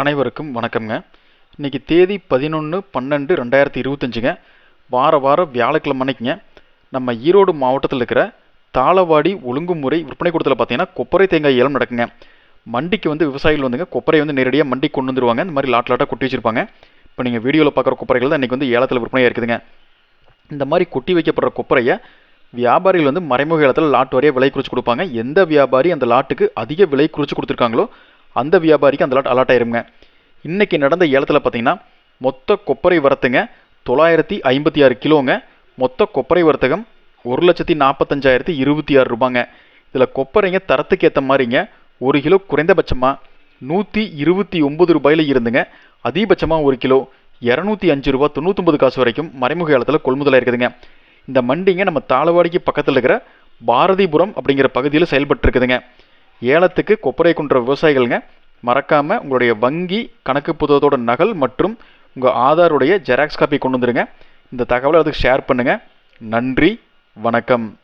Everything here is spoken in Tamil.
அனைவருக்கும் வணக்கம்ங்க. இன்றைக்கி தேதி பதினொன்று பன்னெண்டு ரெண்டாயிரத்தி இருபத்தஞ்சுங்க. வார வாரம் வியாழக்கிழமை அன்னைக்குங்க. நம்ம ஈரோடு மாவட்டத்தில் இருக்கிற தாளவாடி ஒழுங்குமுறை விற்பனை கூடத்தில் பார்த்தீங்கன்னா கொப்பரை தேங்காய் ஏலம் நடக்குங்க. மண்டிக்கு வந்து விவசாயிகள் வந்துங்க கொப்பரை வந்து நேரடியாக மண்டிக்கு கொண்டு வந்துருவாங்க. இந்த மாதிரி லாட் லாட்டாக கொட்டி வச்சுருப்பாங்க. இப்போ நீங்கள் வீடியோவில் பார்க்குற கொப்பரைகள் தான் இன்றைக்கி வந்து ஏலத்தில் விற்பனையாக இருக்குதுங்க. இந்த மாதிரி கொட்டி வைக்கப்படுற கொப்பரையை வியாபாரிகள் வந்து மறைமுக இடத்துல லாட் வரைய விலை குறித்து கொடுப்பாங்க. எந்த வியாபாரி அந்த லாட்டுக்கு அதிக விலை குறித்து கொடுத்துருக்காங்களோ அந்த வியாபாரிக்கு அந்த லாட் அலாட் ஆயிருங்க. இன்றைக்கி நடந்த ஏலத்தில் பார்த்தீங்கன்னா மொத்த கொப்பரை வரத்துங்க தொள்ளாயிரத்தி ஐம்பத்தி ஆறு கிலோங்க. மொத்த கொப்பரை வர்த்தகம் ஒரு லட்சத்தி நாற்பத்தஞ்சாயிரத்தி இருபத்தி ஆறு ரூபாங்க. இதில் கொப்பரைங்க தரத்துக்கு ஏற்ற மாதிரிங்க ஒரு கிலோ குறைந்தபட்சமாக நூற்றி இருபத்தி ஒம்பது ரூபாயில் இருந்துங்க. அதிகபட்சமாக ஒரு கிலோ இரநூத்தி அஞ்சு ரூபா தொண்ணூற்றொம்பது காசு வரைக்கும் மறைமுக ஏலத்தில் கொள்முதலாக இருக்குதுங்க. இந்த மண்டிங்க நம்ம தாளவாடிக்கு பக்கத்தில் இருக்கிற பாரதிபுரம் அப்படிங்கிற பகுதியில் செயல்பட்டு இருக்குதுங்க ஏலத்துக்கு கொப்பரை கொன்ற விவசாயிகள்ங்க மறக்காமல் உங்களுடைய வங்கி கணக்கு புத்தகத்தோட நகல் மற்றும் உங்கள் ஆதாருடைய ஜெராக்ஸ் காப்பி கொண்டு வந்துருங்க. இந்த தகவலை அதுக்கு ஷேர் பண்ணுங்கள் நன்றி வணக்கம்.